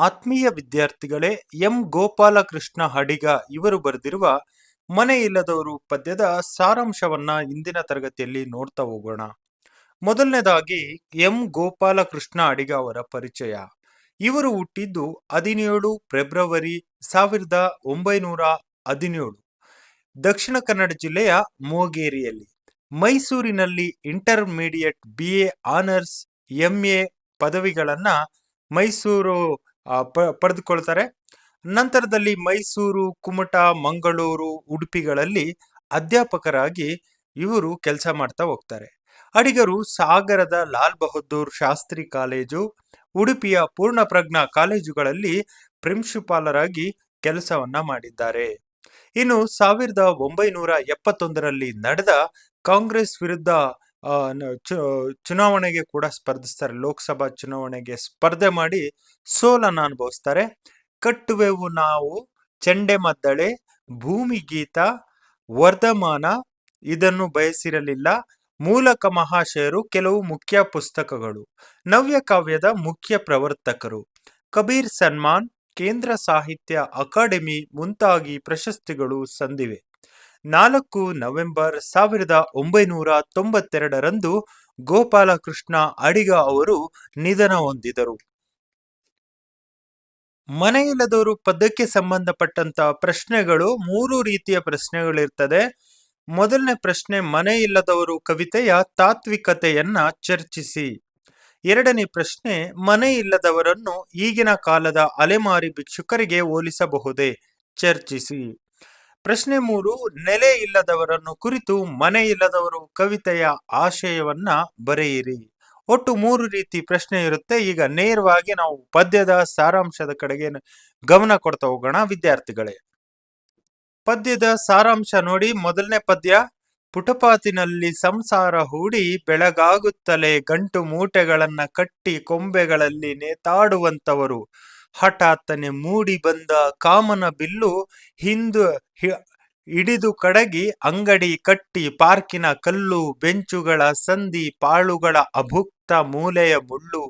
ಆತ್ಮೀಯ ವಿದ್ಯಾರ್ಥಿಗಳೇ, ಎಂ. ಗೋಪಾಲಕೃಷ್ಣ ಹಡಿಗ ಇವರು ಬರೆದಿರುವ ಮನೆ ಇಲ್ಲದವರು ಪದ್ಯದ ಸಾರಾಂಶವನ್ನ ಇಂದಿನ ತರಗತಿಯಲ್ಲಿ ನೋಡ್ತಾ ಹೋಗೋಣ. ಮೊದಲನೇದಾಗಿ, ಎಂ. ಗೋಪಾಲಕೃಷ್ಣ ಅಡಿಗ ಅವರ ಪರಿಚಯ. ಇವರು ಹುಟ್ಟಿದ್ದು ಹದಿನೇಳು ಫೆಬ್ರವರಿ ಸಾವಿರದ ಒಂಬೈನೂರ ಹದಿನೇಳು. ದಕ್ಷಿಣ ಕನ್ನಡ ಜಿಲ್ಲೆಯ ಮೋಗೇರಿಯಲ್ಲಿ. ಮೈಸೂರಿನಲ್ಲಿ intermediate B A honours, M A ಪದವಿಗಳನ್ನು ಮೈಸೂರು ಪ- ಪಡೆದುಕೊಳ್ತಾರೆ. ನಂತರದಲ್ಲಿ ಮೈಸೂರು, ಕುಮಟಾ, ಮಂಗಳೂರು, ಉಡುಪಿಗಳಲ್ಲಿ ಅಧ್ಯಾಪಕರಾಗಿ ಇವರು ಕೆಲಸ ಮಾಡ್ತಾ ಹೋಗ್ತಾರೆ. ಅಡಿಗರು ಸಾಗರದ ಲಾಲ್ ಬಹದ್ದೂರ್ ಶಾಸ್ತ್ರಿ ಕಾಲೇಜು, ಉಡುಪಿಯ ಪೂರ್ಣಪ್ರಜ್ಞಾ ಕಾಲೇಜುಗಳಲ್ಲಿ ಪ್ರಿಂಶುಪಾಲರಾಗಿ ಕೆಲಸವನ್ನ ಮಾಡಿದ್ದಾರೆ. ಇನ್ನು ಸಾವಿರದ ಒಂಬೈನೂರ ಎಪ್ಪತ್ತೊಂದರಲ್ಲಿ ನಡೆದ ಕಾಂಗ್ರೆಸ್ ವಿರುದ್ಧ ಚುನಾವಣೆಗೆ ಕೂಡ ಸ್ಪರ್ಧಿಸ್ತಾರೆ. ಲೋಕಸಭಾ ಚುನಾವಣೆಗೆ ಸ್ಪರ್ಧೆ ಮಾಡಿ ಸೋಲನ್ನು ಅನುಭವಿಸ್ತಾರೆ. ಕಟ್ಟುವೆವು ನಾವು ಚೆಂಡೆಮದ್ದಳೆ ಭೂಮಿ ಗೀತ, ವರ್ಧಮಾನ, ಇದನ್ನು ಬಯಸಿರಲಿಲ್ಲ. ಮೂಲಕ ಮಹಾಶಯರು ಕೆಲವು ಮುಖ್ಯ ಪುಸ್ತಕಗಳು, ನವ್ಯ ಕಾವ್ಯದ ಮುಖ್ಯ ಪ್ರವರ್ತಕರು. ಕಬೀರ್ ಸನ್ಮಾನ್, ಕೇಂದ್ರ ಸಾಹಿತ್ಯ ಅಕಾಡೆಮಿ ಮುಂತಾಗಿ ಪ್ರಶಸ್ತಿಗಳು ಸಂದಿವೆ. ನಾಲ್ಕು ನವೆಂಬರ್ ಸಾವಿರದ ಒಂಬೈನೂರ ತೊಂಬತ್ತೆರಡರಂದು ಗೋಪಾಲಕೃಷ್ಣ ಅಡಿಗ ಅವರು ನಿಧನ ಹೊಂದಿದರು. ಮನೆಯಿಲ್ಲದವರು ಪದಕ್ಕೆ ಸಂಬಂಧಪಟ್ಟಂತ ಪ್ರಶ್ನೆಗಳು ಮೂರು ರೀತಿಯ ಪ್ರಶ್ನೆಗಳಿರ್ತದೆ. ಮೊದಲನೇ ಪ್ರಶ್ನೆ ಮನೆ ಇಲ್ಲದವರು ಕವಿತೆಯ ತಾತ್ವಿಕತೆಯನ್ನ ಚರ್ಚಿಸಿ. ಎರಡನೇ ಪ್ರಶ್ನೆ ಮನೆ ಇಲ್ಲದವರನ್ನು ಈಗಿನ ಕಾಲದ ಅಲೆಮಾರಿ ಭಿಕ್ಷುಕರಿಗೆ ಹೋಲಿಸಬಹುದೇ? ಚರ್ಚಿಸಿ. ಪ್ರಶ್ನೆ ಮೂರು, ನೆಲೆ ಇಲ್ಲದವರನ್ನು ಕುರಿತು ಮನೆ ಇಲ್ಲದವರು ಕವಿತೆಯ ಆಶಯವನ್ನ ಬರೆಯಿರಿ. ಒಟ್ಟು ಮೂರು ರೀತಿ ಪ್ರಶ್ನೆ ಇರುತ್ತೆ. ಈಗ ನೇರವಾಗಿ ನಾವು ಪದ್ಯದ ಸಾರಾಂಶದ ಕಡೆಗೆ ಗಮನ ಕೊಡ್ತಾ ಹೋಗೋಣ, ವಿದ್ಯಾರ್ಥಿಗಳೇ. ಪದ್ಯದ ಸಾರಾಂಶ ನೋಡಿ. ಮೊದಲನೇ ಪದ್ಯ, ಪುಟಪಾತಿನಲ್ಲಿ ಸಂಸಾರ ಹೂಡಿ ಬೆಳಗಾಗುತ್ತಲೇ ಗಂಟು ಮೂಟೆಗಳನ್ನ ಕಟ್ಟಿ ಕೊಂಬೆಗಳಲ್ಲಿ ನೇತಾಡುವಂತವರು ಹಠಾತ್ತನೆ ಮೂಡಿ ಬಂದ ಕಾಮನ ಬಿಲ್ಲು ಹಿಂದು ಹಿಡಿದು ಕಡಗಿ ಅಂಗಡಿ ಕಟ್ಟಿ ಪಾರ್ಕಿನ ಕಲ್ಲು, ಬೆಂಚುಗಳ ಸಂಧಿ ಪಾಳುಗಳ ಅಭುಕ್ತ ಮೂಲೆಯ ಮುಳ್ಳು,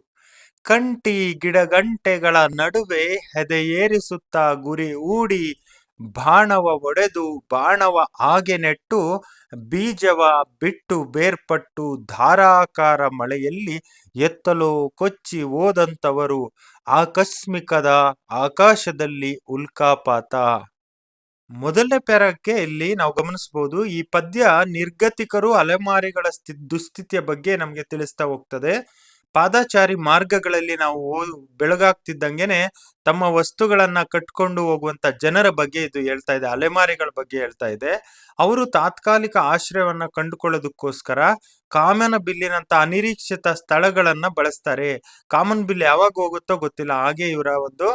ಕಂಟಿ ಗಿಡಗಂಟೆಗಳ ನಡುವೆ ಹೆದೆಯೇರಿಸುತ್ತಾ ಗುರಿ ಹೂಡಿ ಬಾಣವ ಒಡೆದು ಬಾಣವ ಹಾಗೆ ನೆಟ್ಟು ಬೀಜವ ಬಿಟ್ಟು ಬೇರ್ಪಟ್ಟು ಧಾರಾಕಾರ ಮಳೆಯಲ್ಲಿ ಎತ್ತಲೋ ಕೊಚ್ಚಿ ಓದಂತವರು ಆಕಸ್ಮಿಕದ ಆಕಾಶದಲ್ಲಿ ಉಲ್ಕಾಪಾತ. ಮೊದಲನೇ ಪ್ಯಾರಕ್ಕೆ ಇಲ್ಲಿ ನಾವು ಗಮನಿಸಬಹುದು ಈ ಪದ್ಯ ನಿರ್ಗತಿಕರು ಅಲೆಮಾರಿಗಳ ಸ್ಥಿ, ದುಸ್ಥಿತಿಯ ಬಗ್ಗೆ ನಮಗೆ ತಿಳಿಸ್ತಾ ಹೋಗ್ತದೆ. ಪಾದಾಚಾರಿ ಮಾರ್ಗಗಳಲ್ಲಿ ನಾವು ಬೆಳಗಾಗ್ತಿದ್ದಂಗೆನೆ ತಮ್ಮ ವಸ್ತುಗಳನ್ನ ಕಟ್ಕೊಂಡು ಹೋಗುವಂತ ಜನರ ಬಗ್ಗೆ ಇದು ಹೇಳ್ತಾ ಇದೆ, ಅಲೆಮಾರಿಗಳ ಬಗ್ಗೆ ಹೇಳ್ತಾ ಇದೆ. ಅವರು ತಾತ್ಕಾಲಿಕ ಆಶ್ರಯವನ್ನ ಕಂಡುಕೊಳ್ಳೋದಕ್ಕೋಸ್ಕರ ಕಾಮನ ಬಿಲ್ಲಿನಂತ ಅನಿರೀಕ್ಷಿತ ಸ್ಥಳಗಳನ್ನ ಬಳಸ್ತಾರೆ. ಕಾಮನ್ ಬಿಲ್ ಯಾವಾಗ ಹೋಗುತ್ತೋ ಗೊತ್ತಿಲ್ಲ, ಹಾಗೆ ಇವರ ಒಂದು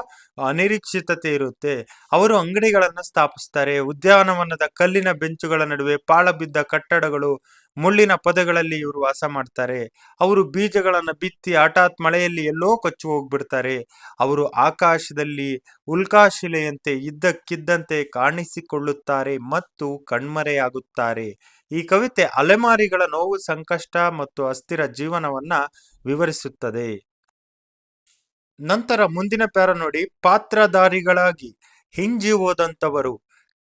ಅನಿರೀಕ್ಷಿತತೆ ಇರುತ್ತೆ. ಅವರು ಅಂಗಡಿಗಳನ್ನ ಸ್ಥಾಪಿಸ್ತಾರೆ, ಉದ್ಯಾನವನದ ಕಲ್ಲಿನ ಬೆಂಚುಗಳ ನಡುವೆ ಪಾಳ ಬಿದ್ದ ಕಟ್ಟಡಗಳು, ಮುಳ್ಳಿನ ಪದಗಳಲ್ಲಿ ಇವರು ವಾಸ ಮಾಡ್ತಾರೆ. ಅವರು ಬೀಜಗಳನ್ನ ಬಿತ್ತಿ ಹಠಾತ್ ಮಳೆಯಲ್ಲಿ ಎಲ್ಲೋ ಕೊಚ್ಚು ಹೋಗ್ಬಿಡ್ತಾರೆ. ಅವರು ಆಕಾಶದಲ್ಲಿ ಉಲ್ಕಾಶಿಲೆಯಂತೆ ಇದ್ದಕ್ಕಿದ್ದಂತೆ ಕಾಣಿಸಿಕೊಳ್ಳುತ್ತಾರೆ ಮತ್ತು ಕಣ್ಮರೆಯಾಗುತ್ತಾರೆ. ಈ ಕವಿತೆ ಅಲೆಮಾರಿಗಳ ನೋವು, ಸಂಕಷ್ಟ ಮತ್ತು ಅಸ್ಥಿರ ಜೀವನವನ್ನ ವಿವರಿಸುತ್ತದೆ. ನಂತರ ಮುಂದಿನ ಪ್ಯಾರ ನೋಡಿ, ಪಾತ್ರಧಾರಿಗಳಾಗಿ ಹಿಂಜಿ ಹೋದಂಥವರು,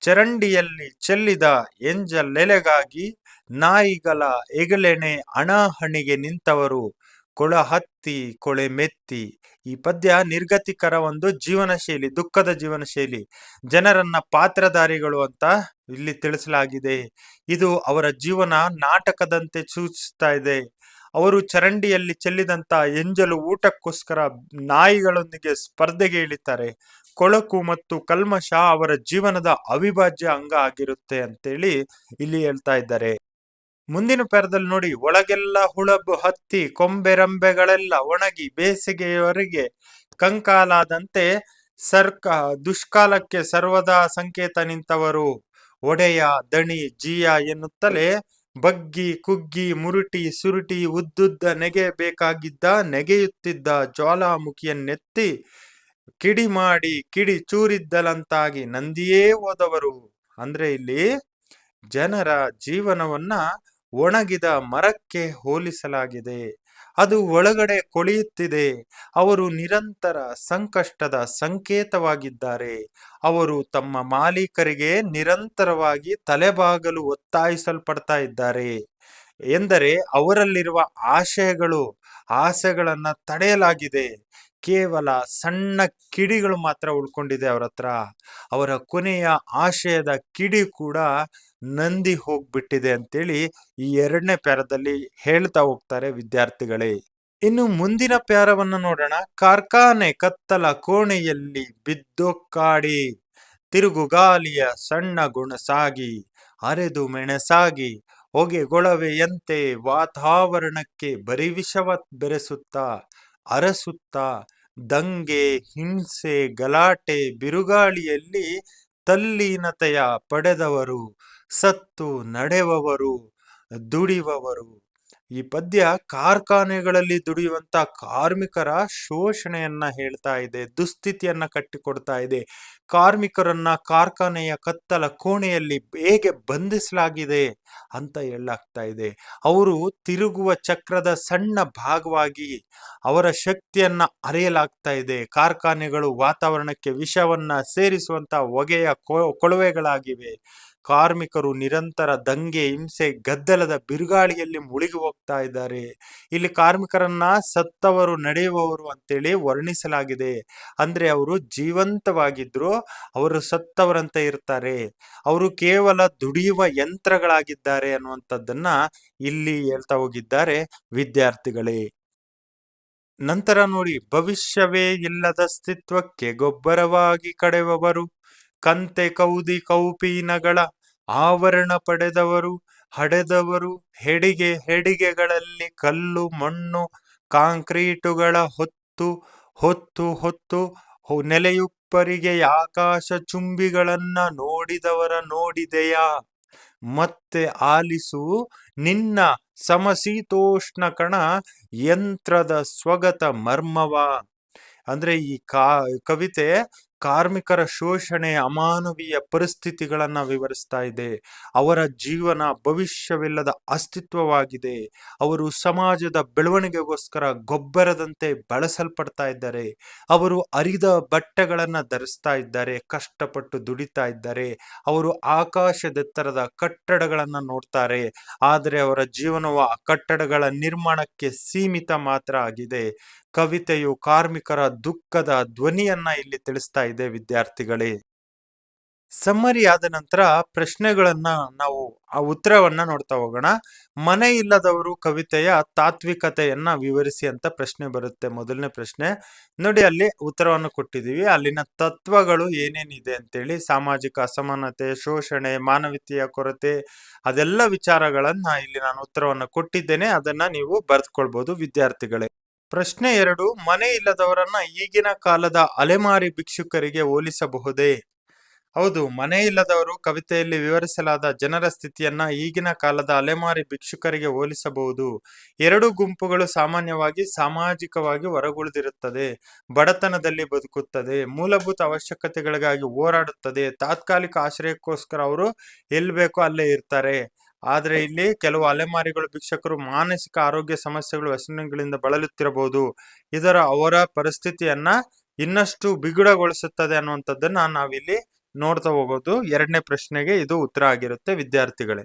ಚರಂಡಿಯಲ್ಲಿ ಚೆಲ್ಲಿದ ಎಂಜಲೆಲೆಗಾಗಿ ನಾಯಿಗಳ ಎಗಲೆಣೆ ಅಣಹಣಿಗೆ ನಿಂತವರು. ಕೊಳ ಹತ್ತಿ, ಕೊಳೆ ಮೆತ್ತಿ, ಈ ಪದ್ಯ ನಿರ್ಗತಿಕರ ಒಂದು ಜೀವನ ಶೈಲಿ ದುಃಖದ ಜೀವನ ಶೈಲಿ ಜನರನ್ನ ಪಾತ್ರಧಾರಿಗಳು ಅಂತ ಇಲ್ಲಿ ತಿಳಿಸಲಾಗಿದೆ. ಇದು ಅವರ ಜೀವನ ನಾಟಕದಂತೆ ಸೂಚಿಸ್ತಾ ಇದೆ. ಅವರು ಚರಂಡಿಯಲ್ಲಿ ಚೆಲ್ಲಿದಂತ ಎಂಜಲು ಊಟಕ್ಕೋಸ್ಕರ ನಾಯಿಗಳೊಂದಿಗೆ ಸ್ಪರ್ಧೆಗೆ ಇಳಿತಾರೆ. ಕೊಳಕು ಮತ್ತು ಕಲ್ಮಶ ಅವರ ಜೀವನದ ಅವಿಭಾಜ್ಯ ಅಂಗ ಆಗಿರುತ್ತೆ ಅಂತೇಳಿ ಇಲ್ಲಿ ಹೇಳ್ತಾ ಇದ್ದಾರೆ. ಮುಂದಿನ ಪ್ಯಾರದಲ್ಲಿ ನೋಡಿ, ಒಳಗೆಲ್ಲ ಹುಳಬು ಹತ್ತಿ ಕೊಂಬೆರಂಬೆಗಳೆಲ್ಲ ಒಣಗಿ ಬೇಸಿಗೆಯವರೆಗೆ ಕಂಕಾಲಾದಂತೆ ಸರ್ಕ, ದುಷ್ಕಾಲಕ್ಕೆ ಸರ್ವದಾ ಸಂಕೇತ ನಿಂತವರು. ಒಡೆಯ, ದಣಿ, ಜೀಯ ಎನ್ನುತ್ತಲೇ ಬಗ್ಗಿ, ಕುಗ್ಗಿ, ಮುರುಟಿ, ಸುರುಟಿ, ಉದ್ದುದ್ದ ನೆಗೆ ಬೇಕಾಗಿದ್ದ ನೆಗೆಯುತ್ತಿದ್ದ ಜ್ವಾಲಾಮುಖಿಯನ್ನೆತ್ತಿ ಕಿಡಿ ಮಾಡಿ ಕಿಡಿ ಚೂರಿದ್ದಲಂತಾಗಿ ನಂದಿಯೇ ಹೋದವರು. ಅಂದ್ರೆ ಇಲ್ಲಿ ಜನರ ಜೀವನವನ್ನ ಒಣಗಿದ ಮರಕ್ಕೆ ಹೋಲಿಸಲಾಗಿದೆ. ಅದು ಒಳಗಡೆ ಕೊಳೆಯುತ್ತಿದೆ. ಅವರು ನಿರಂತರ ಸಂಕಷ್ಟದ ಸಂಕೇತವಾಗಿದ್ದಾರೆ. ಅವರು ತಮ್ಮ ಮಾಲೀಕರಿಗೆ ನಿರಂತರವಾಗಿ ತಲೆಬಾಗಲು ಒತ್ತಾಯಿಸಲ್ಪಡ್ತಾ ಇದ್ದಾರೆ. ಎಂದರೆ ಅವರಲ್ಲಿರುವ ಆಶಯಗಳು, ಆಸೆಗಳನ್ನ ತಡೆಯಲಾಗಿದೆ. ಕೇವಲ ಸಣ್ಣ ಕಿಡಿಗಳು ಮಾತ್ರ ಉಳ್ಕೊಂಡಿದೆ ಅವರ ಹತ್ರ ಅವರ ಕೊನೆಯ ಆಶಯದ ಕಿಡಿ ಕೂಡ ನಂದಿ ಹೋಗ್ಬಿಟ್ಟಿದೆ ಅಂತೇಳಿ ಈ ಎರಡನೇ ಪ್ಯಾರದಲ್ಲಿ ಹೇಳ್ತಾ ಹೋಗ್ತಾರೆ ವಿದ್ಯಾರ್ಥಿಗಳೇ. ಇನ್ನು ಮುಂದಿನ ಪ್ಯಾರವನ್ನು ನೋಡೋಣ. ಕಾರ್ಖಾನೆ ಕತ್ತಲ ಕೋಣೆಯಲ್ಲಿ ಬಿದ್ದೊಕ್ಕಾಡಿ ತಿರುಗುಗಾಲಿಯ ಸಣ್ಣ ಗುಣಸಾಗಿ. ಅರೆದು ಮೆಣಸಾಗಿ. ಹೊಗೆಗೊಳವೆಯಂತೆ ವಾತಾವರಣಕ್ಕೆ ಬರಿವಿಷವ ಬೆರೆಸುತ್ತಾ ಅರಸುತ್ತಾ ದಂಗೆ ಹಿಂಸೆ ಗಲಾಟೆ ಬಿರುಗಾಳಿಯಲ್ಲಿ ತಲ್ಲೀನತೆಯ ಪಡೆದವರು ಸತ್ತು ನಡೆವವರು ದುಡಿಯುವವರು ಈ ಪದ್ಯ ಕಾರ್ಖಾನೆಗಳಲ್ಲಿ ದುಡಿಯುವಂತ ಕಾರ್ಮಿಕರ ಶೋಷಣೆಯನ್ನ ಹೇಳ್ತಾ ಇದೆ, ದುಸ್ಥಿತಿಯನ್ನ ಕಟ್ಟಿಕೊಡ್ತಾ ಇದೆ. ಕಾರ್ಮಿಕರನ್ನ ಕಾರ್ಖಾನೆಯ ಕತ್ತಲ ಕೋಣೆಯಲ್ಲಿ ಹೇಗೆ ಬಂಧಿಸಲಾಗಿದೆ ಅಂತ ಹೇಳಲಾಗ್ತಾ ಇದೆ. ಅವರು ತಿರುಗುವ ಚಕ್ರದ ಸಣ್ಣ ಭಾಗವಾಗಿ ಅವರ ಶಕ್ತಿಯನ್ನ ಅರಿಯಲಾಗ್ತಾ ಇದೆ. ಕಾರ್ಖಾನೆಗಳು ವಾತಾವರಣಕ್ಕೆ ವಿಷವನ್ನ ಸೇರಿಸುವಂತ ಹೊಗೆಯ ಕೊಳವೆಗಳಾಗಿವೆ. ಕಾರ್ಮಿಕರು ನಿರಂತರ ದಂಗೆ, ಹಿಂಸೆ, ಗದ್ದಲದ ಬಿರುಗಾಳಿಯಲ್ಲಿ ಮುಳುಗಿ ಹೋಗ್ತಾ ಇದ್ದಾರೆ. ಇಲ್ಲಿ ಕಾರ್ಮಿಕರನ್ನ ಸತ್ತವರು, ನಡೆಯುವವರು ಅಂತೇಳಿ ವರ್ಣಿಸಲಾಗಿದೆ. ಅಂದ್ರೆ ಅವರು ಜೀವಂತವಾಗಿದ್ರು, ಅವರು ಸತ್ತವರಂತೆ ಇರ್ತಾರೆ. ಅವರು ಕೇವಲ ದುಡಿಯುವ ಯಂತ್ರಗಳಾಗಿದ್ದಾರೆ ಅನ್ನುವಂಥದ್ದನ್ನ ಇಲ್ಲಿ ಹೇಳ್ತಾ ಹೋಗಿದ್ದಾರೆ ವಿದ್ಯಾರ್ಥಿಗಳೇ. ನಂತರ ನೋಡಿ, ಭವಿಷ್ಯವೇ ಇಲ್ಲದ ಅಸ್ತಿತ್ವಕ್ಕೆ ಗೊಬ್ಬರವಾಗಿ ಕಡೆಯುವವರು ಕಂತೆ ಕೌದಿ ಕೌಪೀನಗಳ ಆವರಣ ಪಡೆದವರು, ಹಡೆದವರು ಹೆಡಿಗೆ ಹೆಡಿಗೆಗಳಲ್ಲಿ ಕಲ್ಲು, ಮಣ್ಣು, ಕಾಂಕ್ರೀಟುಗಳ ಹೊತ್ತು ಹೊತ್ತು ಹೊತ್ತು ನೆಲೆಯುಪ್ಪರಿಗೆ ಆಕಾಶ ಚುಂಬಿಗಳನ್ನ ನೋಡಿದವರ ನೋಡಿದೆಯಾ? ಮತ್ತೆ ಆಲಿಸು, ನಿನ್ನ ಸಮಶೀತೋಷ್ಣ ಕಣ ಯಂತ್ರದ ಸ್ವಗತ ಮರ್ಮವ. ಅಂದ್ರೆ ಈ ಕಾ, ಕವಿತೆ ಕಾರ್ಮಿಕರ ಶೋಷಣೆ ಅಮಾನವೀಯ ಪರಿಸ್ಥಿತಿಗಳನ್ನು ವಿವರಿಸ್ತಾ ಇದೆ. ಅವರ ಜೀವನ ಭವಿಷ್ಯವಿಲ್ಲದ ಅಸ್ತಿತ್ವವಾಗಿದೆ. ಅವರು ಸಮಾಜದ ಬೆಳವಣಿಗೆಗೋಸ್ಕರ ಗೊಬ್ಬರದಂತೆ ಬಳಸಲ್ಪಡ್ತಾ ಇದ್ದಾರೆ. ಅವರು ಅರಿದ ಬಟ್ಟೆಗಳನ್ನು ಧರಿಸ್ತಾ ಇದ್ದಾರೆ, ಕಷ್ಟಪಟ್ಟು ದುಡಿತಾ ಇದ್ದಾರೆ. ಅವರು ಆಕಾಶದೆತ್ತರದ ಕಟ್ಟಡಗಳನ್ನು ನೋಡ್ತಾರೆ. ಆದರೆ ಅವರ ಜೀವನವು ಕಟ್ಟಡಗಳ ನಿರ್ಮಾಣಕ್ಕೆ ಸೀಮಿತ ಮಾತ್ರ ಆಗಿದೆ. ಕವಿತೆಯು ಕಾರ್ಮಿಕರ ದುಃಖದ ಧ್ವನಿಯನ್ನ ಇಲ್ಲಿ ತಿಳಿಸ್ತಾ ಇದೆ, ವಿದ್ಯಾರ್ಥಿಗಳೇ. ಸಮ್ಮರಿ ಆದ ನಂತರ ಪ್ರಶ್ನೆಗಳನ್ನ ನಾವು ಆ ಉತ್ತರವನ್ನ ನೋಡ್ತಾ ಹೋಗೋಣ. ಮನೆ ಇಲ್ಲದವರು ಕವಿತೆಯ ತಾತ್ವಿಕತೆಯನ್ನ ವಿವರಿಸಿ ಅಂತ ಪ್ರಶ್ನೆ ಬರುತ್ತೆ, ಮೊದಲನೇ ಪ್ರಶ್ನೆ. ನೋಡಿ, ಅಲ್ಲಿ ಉತ್ತರವನ್ನು ಕೊಟ್ಟಿದ್ದೀವಿ. ಅಲ್ಲಿನ ತತ್ವಗಳು ಏನೇನಿದೆ ಅಂತೇಳಿ, ಸಾಮಾಜಿಕ ಅಸಮಾನತೆ, ಶೋಷಣೆ, ಮಾನವೀಯತೆಯ ಕೊರತೆ, ಅದೆಲ್ಲ ವಿಚಾರಗಳನ್ನ ಇಲ್ಲಿ ನಾನು ಉತ್ತರವನ್ನು ಕೊಟ್ಟಿದ್ದೇನೆ. ಅದನ್ನ ನೀವು ಬರೆದುಕೊಳ್ಬಹುದು ವಿದ್ಯಾರ್ಥಿಗಳೇ. ಪ್ರಶ್ನೆ ಎರಡು, ಮನೆ ಇಲ್ಲದವರನ್ನ ಈಗಿನ ಕಾಲದ ಅಲೆಮಾರಿ ಭಿಕ್ಷುಕರಿಗೆ ಹೋಲಿಸಬಹುದೇ? ಹೌದು, ಮನೆ ಇಲ್ಲದವರು ಕವಿತೆಯಲ್ಲಿ ವಿವರಿಸಲಾದ ಜನರ ಸ್ಥಿತಿಯನ್ನ ಈಗಿನ ಕಾಲದ ಅಲೆಮಾರಿ ಭಿಕ್ಷುಕರಿಗೆ ಹೋಲಿಸಬಹುದು. ಎರಡು ಗುಂಪುಗಳು ಸಾಮಾನ್ಯವಾಗಿ ಸಾಮಾಜಿಕವಾಗಿ ಹೊರಗುಳಿದಿರುತ್ತದೆ, ಬಡತನದಲ್ಲಿ ಬದುಕುತ್ತದೆ, ಮೂಲಭೂತ ಅವಶ್ಯಕತೆಗಳಿಗಾಗಿ ಹೋರಾಡುತ್ತದೆ, ತಾತ್ಕಾಲಿಕ ಆಶ್ರಯಕ್ಕೋಸ್ಕರ ಅವರು ಎಲ್ಲಿ ಬೇಕೋ ಅಲ್ಲೇ ಇರ್ತಾರೆ. ಆದ್ರೆ ಇಲ್ಲಿ ಕೆಲವು ಅಲೆಮಾರಿಗಳು, ಭಿಕ್ಷಕರು ಮಾನಸಿಕ ಆರೋಗ್ಯ ಸಮಸ್ಯೆಗಳು ವ್ಯಸನಗಳಿಂದ ಬಳಲುತ್ತಿರಬಹುದು. ಇದರ ಅವರ ಪರಿಸ್ಥಿತಿಯನ್ನ ಇನ್ನಷ್ಟು ಬಿಗುಡಗೊಳಿಸುತ್ತದೆ ಅನ್ನುವಂಥದ್ದನ್ನ ನಾವಿಲ್ಲಿ ನೋಡ್ತಾ ಹೋಗೋದು. ಎರಡನೇ ಪ್ರಶ್ನೆಗೆ ಇದು ಉತ್ತರ ಆಗಿರುತ್ತೆ ವಿದ್ಯಾರ್ಥಿಗಳೇ.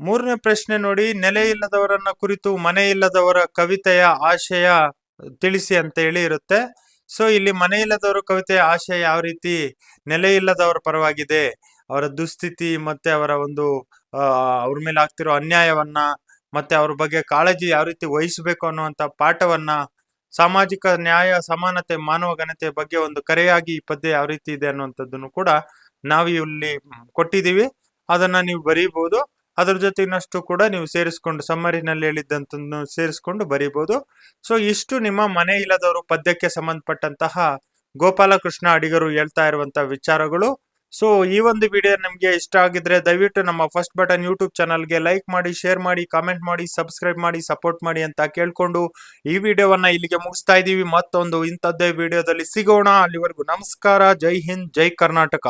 ಮೂರನೇ ಪ್ರಶ್ನೆ ನೋಡಿ, ನೆಲೆ ಇಲ್ಲದವರನ್ನ ಕುರಿತು, ಮನೆ ಇಲ್ಲದವರ ಕವಿತೆಯ ಆಶಯ ತಿಳಿಸಿ ಅಂತ ಹೇಳಿ ಇರುತ್ತೆ. ಸೊ, ಇಲ್ಲಿ ಮನೆ ಇಲ್ಲದವರ ಕವಿತೆಯ ಆಶಯ ಯಾವ ರೀತಿ? ನೆಲೆ ಇಲ್ಲದವರ ಪರವಾಗಿದೆ. ಅವರ ದುಸ್ಥಿತಿ ಮತ್ತೆ ಅವರ ಒಂದು ಅವ್ರ ಮೇಲೆ ಆಗ್ತಿರೋ ಅನ್ಯಾಯವನ್ನ ಮತ್ತೆ ಅವ್ರ ಬಗ್ಗೆ ಕಾಳಜಿ ಯಾವ ರೀತಿ ವಹಿಸಬೇಕು ಅನ್ನುವಂತ ಪಾಠವನ್ನ ಸಾಮಾಜಿಕ ನ್ಯಾಯ, ಸಮಾನತೆ, ಮಾನವ ಘನತೆ ಬಗ್ಗೆ ಒಂದು ಕರೆಯಾಗಿ ಈ ಪದ್ಯ ಯಾವ ರೀತಿ ಇದೆ ಅನ್ನುವಂಥದ್ದನ್ನು ಕೂಡ ನಾವು ಇಲ್ಲಿ ಕೊಟ್ಟಿದ್ದೀವಿ. ಅದನ್ನ ನೀವು ಬರೀಬಹುದು ಅದ್ರ ಜೊತೆ ಇನ್ನಷ್ಟು ಕೂಡ ನೀವು ಸೇರಿಸ್ಕೊಂಡು ಸಮ್ಮರಿನಲ್ಲಿ ಹೇಳಿದ್ದಂತ ಸೇರಿಸ್ಕೊಂಡು ಬರೀಬಹುದು ಸೊ ಇಷ್ಟು ನಿಮ್ಮ ಮನೆ ಇಲ್ಲದವರು ಪದ್ಯಕ್ಕೆ ಸಂಬಂಧಪಟ್ಟಂತಹ ಗೋಪಾಲಕೃಷ್ಣ ಅಡಿಗರು ಹೇಳ್ತಾ ಇರುವಂತಹ ವಿಚಾರಗಳು. ಸೊ ಈ ಒಂದು ವಿಡಿಯೋ ನಿಮಗೆ ಇಷ್ಟ ಆಗಿದ್ರೆ ದಯವಿಟ್ಟು ನಮ್ಮ ಫಸ್ಟ್ ಬಟನ್ ಯೂಟ್ಯೂಬ್ ಚಾನಲ್ಗೆ ಲೈಕ್ ಮಾಡಿ ಶೇರ್ ಮಾಡಿ ಕಾಮೆಂಟ್ ಮಾಡಿ ಸಬ್ಸ್ಕ್ರೈಬ್ ಮಾಡಿ ಸಪೋರ್ಟ್ ಮಾಡಿ ಅಂತ ಕೇಳ್ಕೊಂಡು ಈ ವಿಡಿಯೋವನ್ನ ಇಲ್ಲಿಗೆ ಮುಗಿಸ್ತಾ ಇದೀವಿ ಮತ್ತೊಂದು ಇಂಥದ್ದೇ ವಿಡಿಯೋದಲ್ಲಿ ಸಿಗೋಣ. ಅಲ್ಲಿವರೆಗೂ ನಮಸ್ಕಾರ. ಜೈ ಹಿಂದ್, ಜೈ ಕರ್ನಾಟಕ.